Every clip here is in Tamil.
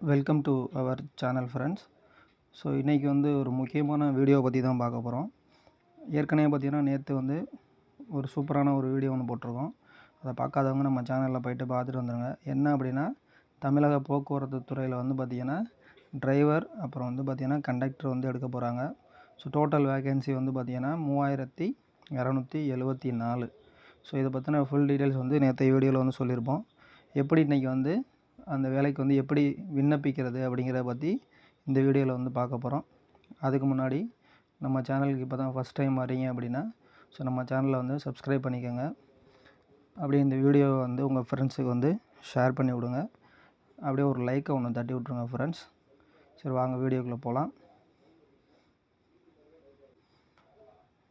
Welcome to our channel friends so இன்றைக்கி வந்து ஒரு முக்கியமான வீடியோ பற்றி தான் பார்க்க போகிறோம் ஏற்கனவே பார்த்திங்கன்னா நேற்று வந்து ஒரு சூப்பரான ஒரு வீடியோ ஒன்று போட்டிருக்கோம். அதை பார்க்காதவங்க நம்ம சேனலில் போயிட்டு பார்த்துட்டு வந்துடுங்க என்ன அப்படின்னா தமிழக போக்குவரத்து துறையில் வந்து பார்த்திங்கன்னா டிரைவர் அப்புறம் வந்து பார்த்திங்கன்னா கண்டக்டர் வந்து எடுக்க போகிறாங்க ஸோ டோட்டல் வேகன்சி வந்து பார்த்திங்கன்னா மூவாயிரத்தி இரநூத்தி எழுபத்தி நாலு. ஸோ இதை பற்றின ஃபுல் டீட்டெயில்ஸ் வந்து நேற்று வீடியோவில் வந்து சொல்லியிருப்போம். எப்படி இன்றைக்கி வந்து அந்த வேலைக்கு வந்து எப்படி விண்ணப்பிக்கிறது அப்படிங்கிறத பற்றி இந்த வீடியோவில் வந்து பார்க்க போகிறோம் அதுக்கு முன்னாடி நம்ம சேனலுக்கு இப்போ தான் ஃபஸ்ட் டைம் வரீங்க அப்படின்னா ஸோ நம்ம சேனலை வந்து சப்ஸ்கிரைப் பண்ணிக்கோங்க. அப்படியே இந்த வீடியோவை வந்து உங்கள் ஃப்ரெண்ட்ஸுக்கு வந்து ஷேர் பண்ணி விடுங்க. அப்படியே ஒரு லைக்கை ஒன்று தட்டி விட்ருங்க ஃப்ரெண்ட்ஸ் சரி வாங்க வீடியோக்குள்ளே போகலாம்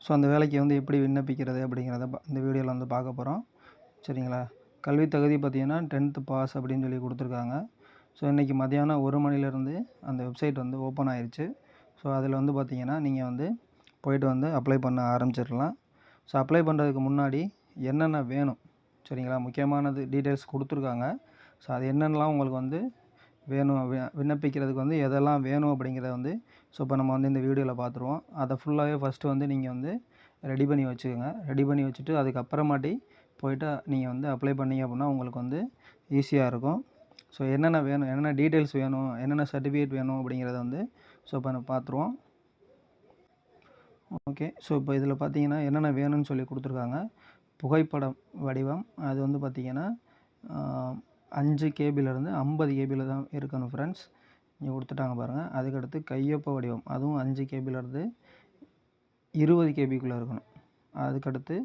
ஸோ அந்த வேலைக்கு வந்து எப்படி விண்ணப்பிக்கிறது அப்படிங்கிறத ப- இந்த வீடியோவில் வந்து பார்க்க போகிறோம் சரிங்களா? கல்வி தகுதி பார்த்தீங்கன்னா டென்த்து பாஸ் அப்படின்னு சொல்லி கொடுத்துருக்காங்க. ஸோ இன்றைக்கி மதியானம் ஒரு மணிலேருந்து அந்த வெப்சைட் வந்து ஓப்பன் ஆயிடுச்சு ஸோ அதில் வந்து பார்த்திங்கன்னா நீங்கள் வந்து போயிட்டு வந்து அப்ளை பண்ண ஆரம்பிச்சிடலாம். ஸோ அப்ளை பண்ணுறதுக்கு முன்னாடி என்னென்ன வேணும்? சரிங்களா? முக்கியமானது டீட்டெயில்ஸ் கொடுத்துருக்காங்க. ஸோ அது என்னென்னலாம் உங்களுக்கு வந்து வேணும்? விண்ணப்பிக்கிறதுக்கு வந்து எதெல்லாம் வேணும் அப்படிங்கிறத வந்து ஸோ இப்போ நம்ம வந்து இந்த வீடியோவில் பார்த்துருவோம். அதை ஃபுல்லாகவே ஃபஸ்ட்டு வந்து நீங்கள் வந்து ரெடி பண்ணி வச்சுக்கோங்க. ரெடி பண்ணி வச்சுட்டு அதுக்கப்புறமாட்டி போயிட்டு நீங்கள் வந்து அப்ளை பண்ணீங்க அப்படின்னா உங்களுக்கு வந்து ஈஸியாக இருக்கும். ஸோ என்னென்ன வேணும்? என்னென்ன டீட்டெயில்ஸ் வேணும்? என்னென்ன சர்டிஃபிகேட் வேணும் அப்படிங்கிறத வந்து ஸோ இப்போ நம்ம பார்த்துருவோம். ஓகே ஸோ இப்போ இதில் பார்த்தீங்கன்னா என்னென்ன வேணும்னு சொல்லி கொடுத்துருக்காங்க. புகைப்படம் வடிவம். அது வந்து பார்த்தீங்கன்னா அஞ்சு கேபிலேருந்து ஐம்பது கேபியில் தான் இருக்கணும் ஃப்ரெண்ட்ஸ் இங்கே கொடுத்துட்டாங்க பாருங்கள் அதுக்கடுத்து கையொப்ப வடிவம். அதுவும் அஞ்சு கேபிலேருந்து இருபது கேபிக்குள்ளே இருக்கணும். அதுக்கடுத்து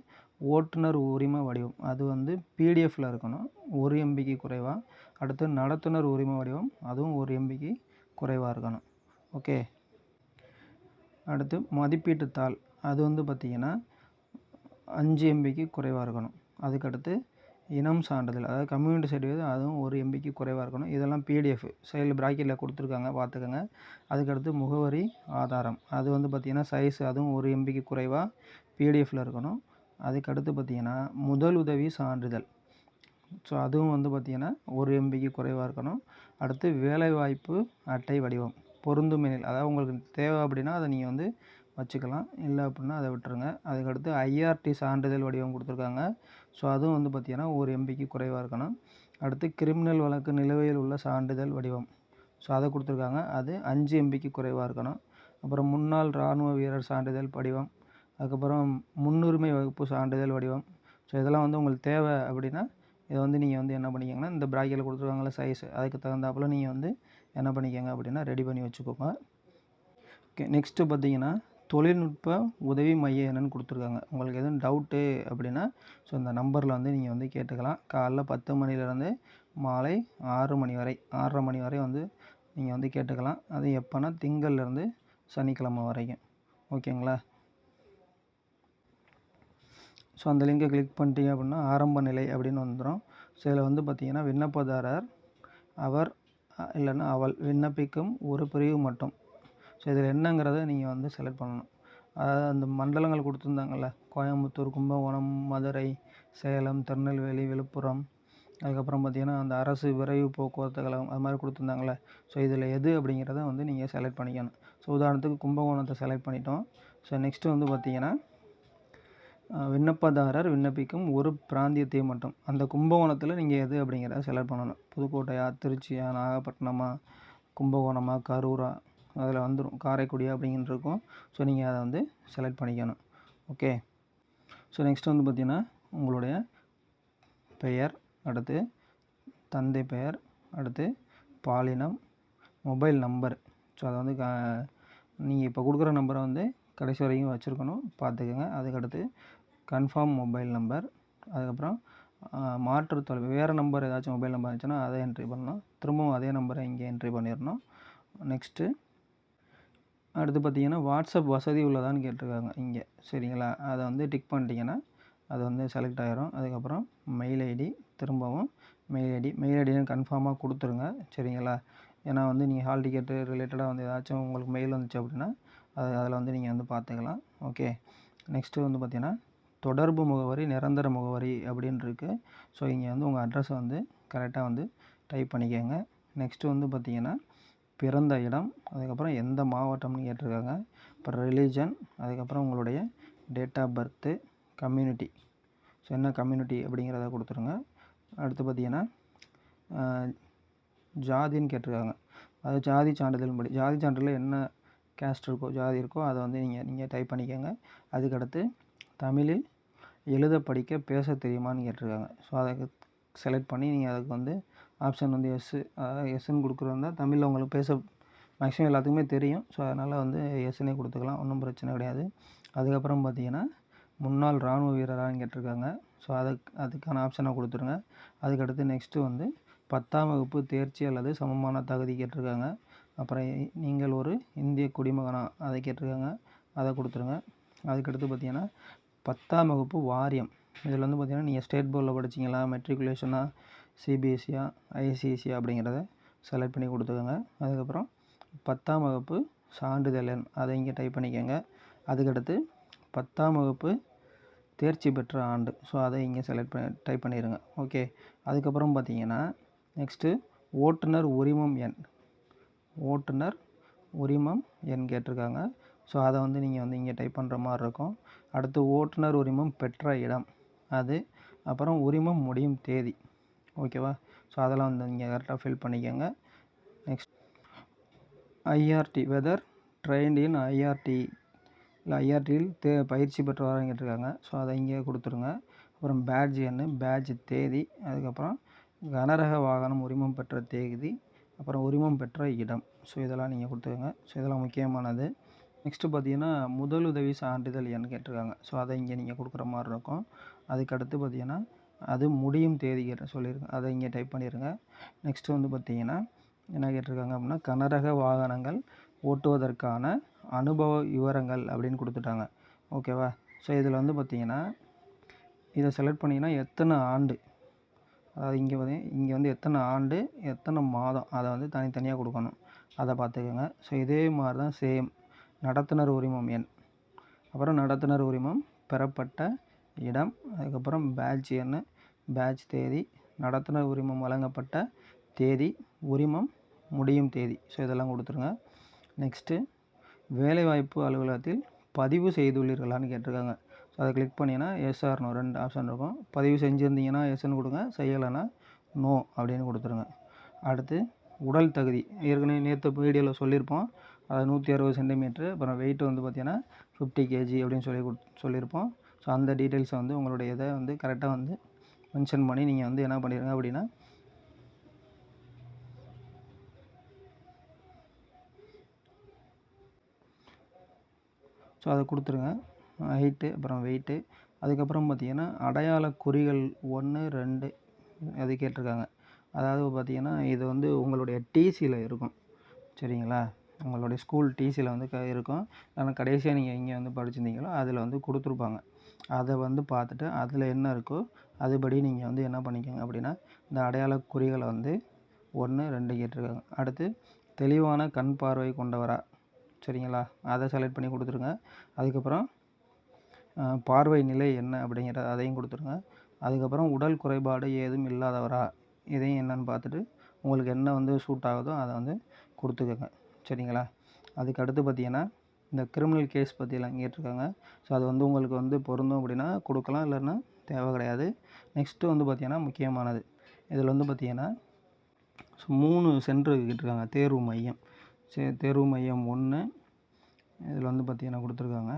ஓட்டுநர் உரிம வடிவம். அது வந்து பிடிஎஃப்பில் இருக்கணும். ஒரு எம்பிக்கு குறைவாக அடுத்து நடத்துனர் உரிம வடிவம். அதுவும் ஒரு எம்பிக்கு குறைவாக இருக்கணும். ஓகே? அடுத்து மதிப்பீட்டு தாள். அது வந்து பார்த்திங்கன்னா அஞ்சு எம்பிக்கு குறைவாக இருக்கணும். அதுக்கடுத்து இனம் சான்றிதழ். அதாவது கம்யூனிட்டி சர்டிஃபிகேட் அதுவும் ஒரு எம்பிக்கு குறைவாக இருக்கணும். இதெல்லாம் பிடிஎஃப் சைடில் ப்ராக்கெட்டில் கொடுத்துருக்காங்க. பார்த்துக்கோங்க அதுக்கடுத்து முகவரி ஆதாரம். அது வந்து பார்த்திங்கன்னா சைஸ் அதுவும் ஒரு எம்பிக்கு குறைவாக பிடிஎஃப்பில் இருக்கணும். அதுக்கடுத்து பார்த்திங்கன்னா முதல் உதவி சான்றிதழ். ஸோ அதுவும் வந்து பார்த்திங்கன்னா ஒரு எம்பிக்கு குறைவாக இருக்கணும். அடுத்து வேலைவாய்ப்பு அட்டை வடிவம் பொருந்தும் எனில். அதாவது உங்களுக்கு தேவை அப்படின்னா அதை நீங்கள் வந்து வச்சுக்கலாம். இல்லை அப்படின்னா அதை விட்டுருங்க. அதுக்கடுத்து ஐஆர்டி சான்றிதழ் வடிவம் கொடுத்துருக்காங்க. ஸோ அதுவும் வந்து பார்த்திங்கன்னா ஒரு எம்பிக்கு குறைவாக இருக்கணும். அடுத்து கிரிமினல் வழக்கு நிலுவையில் உள்ள சான்றிதழ் வடிவம். ஸோ அதை கொடுத்துருக்காங்க. அது அஞ்சு எம்பிக்கு குறைவாக இருக்கணும். அப்புறம் முன்னாள் இராணுவ வீரர் சான்றிதழ் வடிவம். அதுக்கப்புறம் முன்னுரிமை வகுப்பு சான்றிதழ் வடிவம். ஸோ இதெல்லாம் வந்து உங்களுக்கு தேவை அப்படின்னா இதை வந்து நீங்கள் வந்து என்ன பண்ணிக்கோங்கன்னா இந்த ப்ராக்கெட்டில் கொடுத்துருவாங்கள சைஸ் அதுக்கு தகுந்தாப்புல நீங்கள் வந்து என்ன பண்ணிக்கோங்க அப்படின்னா ரெடி பண்ணி வச்சுக்கோங்க. ஓகே நெக்ஸ்ட்டு பார்த்தீங்கன்னா தொழில்நுட்ப உதவி மையம் என்னன்னு கொடுத்துருக்காங்க. உங்களுக்கு எதுவும் டவுட்டு அப்படின்னா ஸோ இந்த நம்பரில் வந்து நீங்கள் வந்து கேட்டுக்கலாம். காலைல பத்து மணிலேருந்து மாலை ஆறு மணி வரை ஆறரை மணி வரை வந்து நீங்கள் வந்து கேட்டுக்கலாம். அது எப்போனா திங்கள்லேருந்து சனிக்கிழமை வரைக்கும். ஓகேங்களா ஸோ அந்த லிங்கை கிளிக் பண்ணிட்டீங்க அப்படின்னா ஆரம்ப நிலை அப்படின்னு வந்துடும் ஸோ இதில் வந்து பார்த்தீங்கன்னா விண்ணப்பதாரர் அவர் இல்லைன்னா அவள் விண்ணப்பிக்கும் ஒரு பிரிவு மட்டும். ஸோ இதில் என்னங்கிறத நீங்கள் வந்து செலக்ட் பண்ணணும். அதாவது அந்த மண்டலங்கள் கொடுத்துருந்தாங்கல்ல கோயம்புத்தூர் கும்பகோணம் மதுரை சேலம் திருநெல்வேலி விழுப்புரம் அதுக்கப்புறம் பார்த்தீங்கன்னா அந்த அரசு விரைவு போக்குவரத்து கழகம் அது மாதிரி கொடுத்துருந்தாங்கல்ல. ஸோ இதில் எது அப்படிங்கிறத வந்து நீங்கள் செலக்ட் பண்ணிக்கணும். ஸோ உதாரணத்துக்கு கும்பகோணத்தை செலக்ட் பண்ணிட்டோம். ஸோ நெக்ஸ்ட்டு வந்து பார்த்தீங்கன்னா விண்ணப்பதாரர் விண்ணப்பிக்கும் ஒரு பிராந்தியத்தை மட்டும். அந்த கும்பகோணத்தில் நீங்கள் எது அப்படிங்கிறத செலக்ட் பண்ணணும். புதுக்கோட்டையா திருச்சியா நாகப்பட்டினமா கும்பகோணமா கரூரா அதில் வந்துடும் காரைக்குடியா அப்படிங்கிட்டு இருக்கும். ஸோ நீங்கள் அதை வந்து செலக்ட் பண்ணிக்கணும். ஓகே ஸோ நெக்ஸ்ட் வந்து பார்த்திங்கன்னா உங்களுடைய பெயர் அடுத்து தந்தை பெயர் அடுத்து பாலினம் மொபைல் நம்பர் ஸோ அதை வந்து நீங்கள் இப்போ கொடுக்குற நம்பரை வந்து கடைசி வரைக்கும் வச்சுருக்கணும். பார்த்துக்கோங்க. அதுக்கடுத்து கன்ஃபார்ம் மொபைல் நம்பர் அதுக்கப்புறம் மாற்று தொலை வேறு நம்பர் ஏதாச்சும் மொபைல் நம்பர் இருந்துச்சுன்னா அதை என்ட்ரி பண்ணலாம். திரும்பவும் அதே நம்பரை இங்கே என்ட்ரி பண்ணிடணும். நெக்ஸ்ட்டு அடுத்து பார்த்திங்கன்னா வாட்ஸ்அப் வசதி உள்ளதான்னு கேட்டிருக்காங்க இங்கே. சரிங்களா? அதை வந்து டிக் பண்ணிட்டீங்கன்னா அது வந்து செலக்ட் ஆகிரும் அதுக்கப்புறம் மெயில் ஐடி திரும்பவும் மெயில் ஐடி மெயில் ஐடியும் கன்ஃபார்மாக கொடுத்துருங்க. சரிங்களா? ஏன்னா வந்து நீங்கள் ஹால் டிக்கெட்டு ரிலேட்டடாக வந்து ஏதாச்சும் உங்களுக்கு மெயில் வந்துச்சு அப்படின்னா அது அதில் வந்து நீங்கள் வந்து பார்த்துக்கலாம். ஓகே. நெக்ஸ்ட்டு வந்து பார்த்தீங்கன்னா தொடர்பு முகவரி நிரந்தர முகவரி அப்படின்னு இருக்குது ஸோ இங்கே வந்து உங்கள் அட்ரஸை வந்து கரெக்டாக வந்து டைப் பண்ணிக்கோங்க. நெக்ஸ்ட்டு வந்து பார்த்தீங்கன்னா பிறந்த இடம் அதுக்கப்புறம் எந்த மாவட்டம்னு கேட்டிருக்காங்க. அப்புறம் ரிலீஜன் அதுக்கப்புறம் உங்களுடைய date of birth community so என்ன கம்யூனிட்டி அப்படிங்கிறத கொடுத்துருங்க. அடுத்து பார்த்தீங்கன்னா ஜாதின்னு கேட்டிருக்காங்க. அது ஜாதி சான்றிதழ் படி ஜாதி சான்றிதழ் என்ன கேஸ்ட் இருக்கோ ஜாதி இருக்கோ அதை வந்து நீங்கள் நீங்கள் டைப் பண்ணிக்கோங்க. அதுக்கடுத்து தமிழில் எழுத படிக்க பேச தெரியுமான்னு கேட்டிருக்காங்க. ஸோ அதை செலக்ட் பண்ணி நீங்கள் அதுக்கு வந்து ஆப்ஷன் வந்து எஸ்ஸு அதாவது எஸ்ஸுன்னு கொடுக்குறதா தமிழில் உங்களுக்கு பேச மேக்ஸிமம் எல்லாத்துக்குமே தெரியும். ஸோ அதனால் வந்து எஸ்ஸுனே கொடுத்துக்கலாம். ஒன்றும் பிரச்சனை கிடையாது. அதுக்கப்புறம் பார்த்தீங்கன்னா முன்னாள் இராணுவ வீரரான்னு கேட்டிருக்காங்க. ஸோ அதுக்கு அதுக்கான ஆப்ஷனை கொடுத்துருங்க. அதுக்கடுத்து நெக்ஸ்ட்டு வந்து பத்தாம் வகுப்பு தேர்ச்சி அல்லது சமமான தகுதி கேட்டிருக்காங்க. அப்புறம் நீங்கள் ஒரு இந்திய குடிமகனா? அதை கேட்டிருக்காங்க. அதை கொடுத்துருங்க. அதுக்கடுத்து பார்த்தீங்கன்னா பத்தாம் வகுப்பு வாரியம். இதில் வந்து பார்த்தீங்கன்னா நீங்கள் ஸ்டேட் போர்டில் படிச்சிங்களா? மெட்ரிகுலேஷனா? சிபிஎஸ்சியா? ஐசிஎஸ்சியா? அப்படிங்கிறத செலக்ட் பண்ணி கொடுத்துக்கோங்க. அதுக்கப்புறம் பத்தாம் வகுப்பு சான்றிதழ் எண். அதை இங்கே டைப் பண்ணிக்கோங்க. அதுக்கடுத்து பத்தாம் வகுப்பு தேர்ச்சி பெற்ற ஆண்டு. ஸோ அதை இங்கே செலக்ட் பண்ணி டைப் பண்ணிடுங்க ஓகே அதுக்கப்புறம் பார்த்தீங்கன்னா நெக்ஸ்ட்டு ஓட்டுநர் உரிமம் எண். ஓட்டுநர் உரிமம் எண் கேட்டிருக்காங்க. ஸோ அதை வந்து நீங்கள் வந்து இங்கே டைப் பண்ணுற மாதிரி இருக்கும். அடுத்து ஓட்டுநர் உரிமம் பெற்ற இடம். அது அப்புறம் உரிமம் முடியும் தேதி. ஓகேவா ஸோ அதெல்லாம் வந்து நீங்கள் கரெக்டாக ஃபில் பண்ணிக்கோங்க. Next IRT whether trained in IRT இல்லை ஐஆர்டியில் தே பயிற்சி பெற்றவரான்னு கேட்டிருக்காங்க. ஸோ அதை இங்கே கொடுத்துருங்க. அப்புறம் பேட்ஜ் எண் பேட்ஜ் தேதி அதுக்கப்புறம் கனரக வாகனம் உரிமம் பெற்ற தேதி அப்புறம் உரிமம் பெற்ற இடம். ஸோ இதெல்லாம் நீங்கள் கொடுத்துக்கோங்க. ஸோ இதெல்லாம் முக்கியமானது. நெக்ஸ்ட்டு பார்த்தீங்கன்னா முதலுதவி சான்றிதழ் எண் கேட்டிருக்காங்க. ஸோ அதை இங்கே நீங்கள் கொடுக்குற மாதிரி இருக்கும். அதுக்கடுத்து பார்த்தீங்கன்னா அது முடியும் தேதி கேட்ட சொல்லியிருங்க அதை இங்கே டைப் பண்ணிடுங்க நெக்ஸ்ட்டு வந்து பார்த்தீங்கன்னா என்ன கேட்டிருக்காங்க அப்படின்னா கனரக வாகனங்கள் ஓட்டுவதற்கான அனுபவ விவரங்கள் அப்படின்னு கொடுத்துட்டாங்க. ஓகேவா ஸோ இதில் வந்து பார்த்தீங்கன்னா இதை செலக்ட் பண்ணிங்கன்னா எத்தனை ஆண்டு அதாவது இங்கே பார்த்தீங்கன்னா இங்கே வந்து எத்தனை ஆண்டு எத்தனை மாதம் அதை வந்து தனித்தனியாக கொடுக்கணும். அதை பார்த்துக்கோங்க. ஸோ இதே மாதிரி தான் சேம் நடத்துனர் உரிமம் எண். அப்புறம் நடத்துனர் உரிமம் பெறப்பட்ட இடம் அதுக்கப்புறம் பேட்ச் எண் பேட்ச் தேதி நடத்துனர் உரிமம் வழங்கப்பட்ட தேதி உரிமம் முடியும் தேதி. ஸோ இதெல்லாம் கொடுத்துருங்க. நெக்ஸ்ட்டு வேலைவாய்ப்பு அலுவலகத்தில் பதிவு செய்துள்ளீர்களான்னு கேட்டிருக்காங்க. ஸோ அதை கிளிக் பண்ணிங்கன்னா எஸ் ரெண்டு ஆப்ஷன் இருக்கும். பதிவு செஞ்சுருந்தீங்கன்னா எஸ்ன்னு கொடுங்க. செய்யலைன்னா நோ அப்படின்னு கொடுத்துருங்க. அடுத்து உடல் தகுதி. ஏற்கனவே நேற்று வீடியோவில் சொல்லியிருப்போம். அது நூற்றி அறுபது சென்டிமீட்ரு அப்புறம் வெயிட் வந்து பார்த்தீங்கன்னா ஃபிஃப்டி கேஜி அப்படின்னு சொல்லி கொடு சொல்லியிருப்போம். ஸோ அந்த டீட்டெயில்ஸை வந்து உங்களுடைய இதை வந்து கரெக்டாக வந்து மென்ஷன் பண்ணி நீங்கள் வந்து என்ன பண்ணிடுங்க அப்படின்னா ஸோ அதை கொடுத்துருங்க. ஹைட்டு அப்புறம் வெயிட்டு அதுக்கப்புறம் பார்த்தீங்கன்னா அடையாள குறிகள் ஒன்று ரெண்டு அது கேட்டிருக்காங்க. அதாவது பார்த்தீங்கன்னா இது வந்து உங்களுடைய டிசியில் இருக்கும். சரிங்களா? உங்களுடைய ஸ்கூல் டிசியில் வந்து க இருக்கும். ஆனால் கடைசியாக நீங்கள் எங்கே வந்து படிச்சிருந்தீங்களோ அதில் வந்து கொடுத்துருப்பாங்க. அதை வந்து பார்த்துட்டு அதில் என்ன இருக்கோ அதுபடி நீங்கள் வந்து என்ன பண்ணிக்கோங்க அப்படின்னா இந்த அடையாள குறிகளை வந்து ஒன்று ரெண்டு கேட்டிருக்காங்க. அடுத்து தெளிவான கண் பார்வை கொண்டவரா? சரிங்களா? அதை செலக்ட் பண்ணி கொடுத்துருங்க. அதுக்கப்புறம் பார்வை நிலை என்ன அப்படிங்கிறத அதையும் கொடுத்துருங்க. அதுக்கப்புறம் உடல் குறைபாடு ஏதும் இல்லாதவரா? இதையும் என்னன்னு பார்த்துட்டு உங்களுக்கு என்ன வந்து சூட் ஆகுதோ அதை வந்து கொடுத்துக்கோங்க. சரிங்களா? அதுக்கு அடுத்து பார்த்தீங்கன்னா இந்த கிரிமினல் கேஸ் பற்றிலாம் கேட்டிருக்காங்க. ஸோ அது வந்து உங்களுக்கு வந்து பொருந்தும் அப்படின்னா கொடுக்கலாம். இல்லைன்னா தேவை கிடையாது. நெக்ஸ்ட்டு வந்து பார்த்திங்கன்னா முக்கியமானது. இதில் வந்து பார்த்தீங்கன்னா ஸோ மூணு சென்டர் கேட்டிருக்காங்க. தேர்வு மையம். சரி தேர்வு மையம் ஒன்று இதில் வந்து பார்த்தீங்கன்னா கொடுத்துருக்காங்க.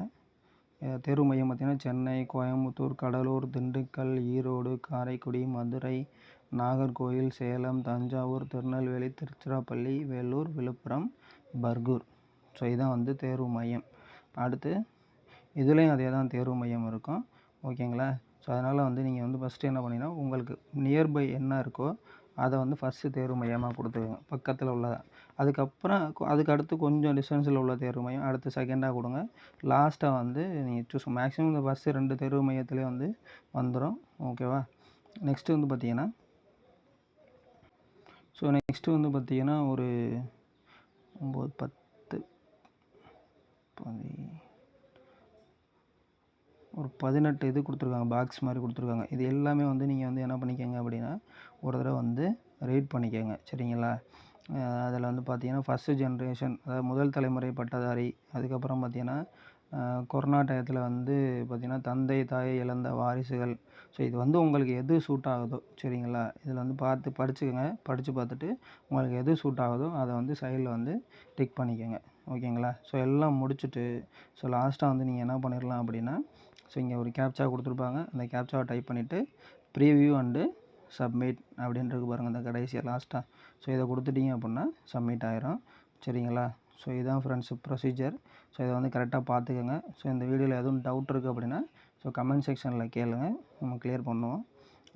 தேர்வு மையம் பார்த்திங்கன்னா சென்னை கோயம்புத்தூர் கடலூர் திண்டுக்கல் ஈரோடு காரைக்குடி மதுரை நாகர்கோவில் சேலம் தஞ்சாவூர் திருநெல்வேலி திருச்சிராப்பள்ளி வேலூர் விழுப்புரம் பர்கூர். ஸோ இதுதான் வந்து தேர்வு மையம். அடுத்து இதுலேயும் அதே தான் தேர்வு மையம் இருக்கும். ஓகேங்களா? ஸோ அதனால் வந்து நீங்கள் வந்து ஃபஸ்ட்டு என்ன பண்ணீங்கன்னா உங்களுக்கு நியர்பை என்ன இருக்கோ அதை வந்து ஃபஸ்ட்டு தேர்வு மையமாக கொடுத்துருங்க பக்கத்தில் உள்ளதை. அதுக்கப்புறம் அதுக்கு அடுத்து கொஞ்சம் டிஸ்டன்ஸில் உள்ள தேர்வு மையம் அடுத்து செகண்டாக கொடுங்க. லாஸ்ட்டாக வந்து நீங்கள் சூஸ் மேக்ஸிமம் இந்த ஃபஸ்ட்டு ரெண்டு தேர்வு மையத்துலேயே வந்து வந்துடும் ஓகேவா நெக்ஸ்ட்டு வந்து பார்த்தீங்கன்னா ஸோ நெக்ஸ்ட்டு வந்து பார்த்தீங்கன்னா ஒரு ஒம்பது பத்து பதி ஒரு பதினெட்டு இது கொடுத்துருக்காங்க பாக்ஸ் மாதிரி கொடுத்துருக்காங்க. இது எல்லாமே வந்து நீங்கள் வந்து என்ன பண்ணிக்கோங்க அப்படின்னா ஒரு தடவை வந்து ரீட் பண்ணிக்கோங்க. சரிங்களா? அதில் வந்து பார்த்தீங்கன்னா ஃபஸ்ட்டு ஜென்ரேஷன் அதாவது முதல் தலைமுறை பட்டதாரி அதுக்கப்புறம் பார்த்தீங்கன்னா கொரோனா டயத்தில் வந்து பார்த்திங்கன்னா தந்தை தாயை இழந்த வாரிசுகள். ஸோ இது வந்து உங்களுக்கு எது சூட் ஆகுதோ சரிங்களா? இதில் வந்து பார்த்து படிச்சுக்கோங்க. படித்து பார்த்துட்டு உங்களுக்கு எது சூட் ஆகுதோ அதை வந்து சைடில் வந்து டிக் பண்ணிக்கோங்க. ஓகேங்களா? ஸோ எல்லாம் முடிச்சுட்டு ஸோ லாஸ்ட்டாக வந்து நீங்கள் என்ன பண்ணிடலாம் அப்படின்னா ஸோ இங்கே ஒரு கேப்சா கொடுத்துருப்பாங்க. அந்த கேப்சாவை டைப் பண்ணிவிட்டு ப்ரீவியூ அண்டு சப்மிட் அப்படின்றது பாருங்கள் அந்த கடைசியாக லாஸ்ட்டாக ஸோ இதை கொடுத்துட்டீங்க அப்படின்னா சப்மிட் ஆயிரும். சரிங்களா? ஸோ இதுதான் ஃப்ரெண்ட்ஸ் ப்ரொசீஜர் ஸோ இதை வந்து கரெக்டாக பார்த்துக்கோங்க. ஸோ இந்த வீடியோவில் எதுவும் டவுட் இருக்குது அப்படின்னா ஸோ கமெண்ட் செக்ஷனில் கேளுங்க. நம்ம கிளியர் பண்ணுவோம்.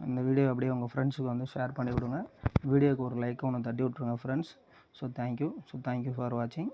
இந்த வீடியோ அப்படியே உங்கள் ஃப்ரெண்ட்ஸுக்கு வந்து ஷேர் பண்ணி விடுங்க வீடியோக்கு ஒரு லைக் ஒன்று தட்டி விட்ருங்க friends so thank you so thank you for வாட்சிங்